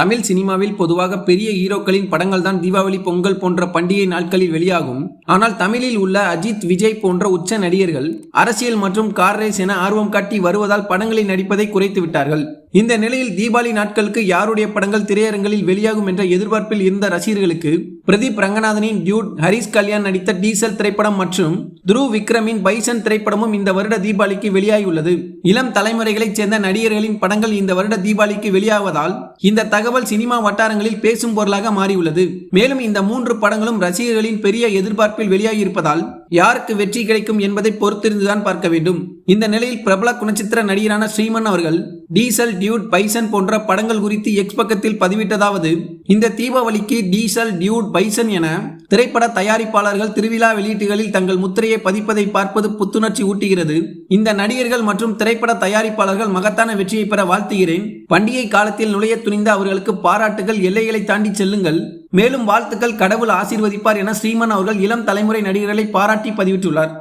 தமிழ் சினிமாவில் பொதுவாக பெரிய ஹீரோக்களின் படங்கள் தான் தீபாவளி பொங்கல் போன்ற பண்டிகை நாட்களில் வெளியாகும். ஆனால் தமிழில் உள்ள அஜித் விஜய் போன்ற உச்ச நடிகர்கள் அரசியல் மற்றும் கார் ரேஸ் என ஆர்வம் காட்டி வருவதால் படங்களில் நடிப்பதை குறைத்து விட்டார்கள். இந்த நிலையில் தீபாவளி நாட்களுக்கு யாருடைய படங்கள் திரையரங்களில் வெளியாகும் என்ற எதிர்பார்ப்பில் இருந்த ரசிகர்களுக்கு பிரதீப் ரங்கநாதனின் டியூட் ஹரிஷ் கல்யாண் நடித்த டீசல் திரைப்படம் மற்றும் துருவ் விக்ரமின் பைசன் திரைப்படமும் இந்த வருட தீபாவளிக்கு வெளியாகியுள்ளது. இளம் தலைமுறைகளைச் சேர்ந்த நடிகர்களின் படங்கள் இந்த வருட தீபாவளிக்கு வெளியாவதால் இந்த தகவல் சினிமா வட்டாரங்களில் பேசும் பொருளாக மாறியுள்ளது. மேலும் இந்த மூன்று படங்களும் ரசிகர்களின் பெரிய எதிர்பார்ப்பில் வெளியாகி இருப்பதால் யாருக்கு வெற்றி கிடைக்கும் என்பதை பொறுத்திருந்துதான் பார்க்க வேண்டும். இந்த நிலையில் பிரபல குணச்சித்திர நடிகரான ஸ்ரீமன் அவர்கள் டீசல் டியூட் பைசன் போன்ற படங்கள் குறித்து எக்ஸ் பக்கத்தில் பதிவிட்டதாவது இந்த தீபாவளிக்கு டீசல் டியூட் பைசன் என திரைப்பட தயாரிப்பாளர்கள் திருவிழா வெளியீட்டுகளில் தங்கள் முத்திரையை பதிப்பதை பார்ப்பது புத்துணர்ச்சி ஊட்டுகிறது. இந்த நடிகர்கள் மற்றும் திரைப்பட தயாரிப்பாளர்கள் மகத்தான வெற்றியை பெற வாழ்த்துகிறேன். பண்டிகை காலத்தில் நுழைய துணிந்த அவர்களுக்கு பாராட்டுகள் எல்லைகளை தாண்டி செல்லுங்கள். மேலும் வாழ்த்துக்கள் கடவுள் ஆசீர்வதிப்பார் என ஸ்ரீமன் அவர்கள் இளம் தலைமுறை நடிகர்களை பாராட்டி பதிவிட்டுள்ளார்.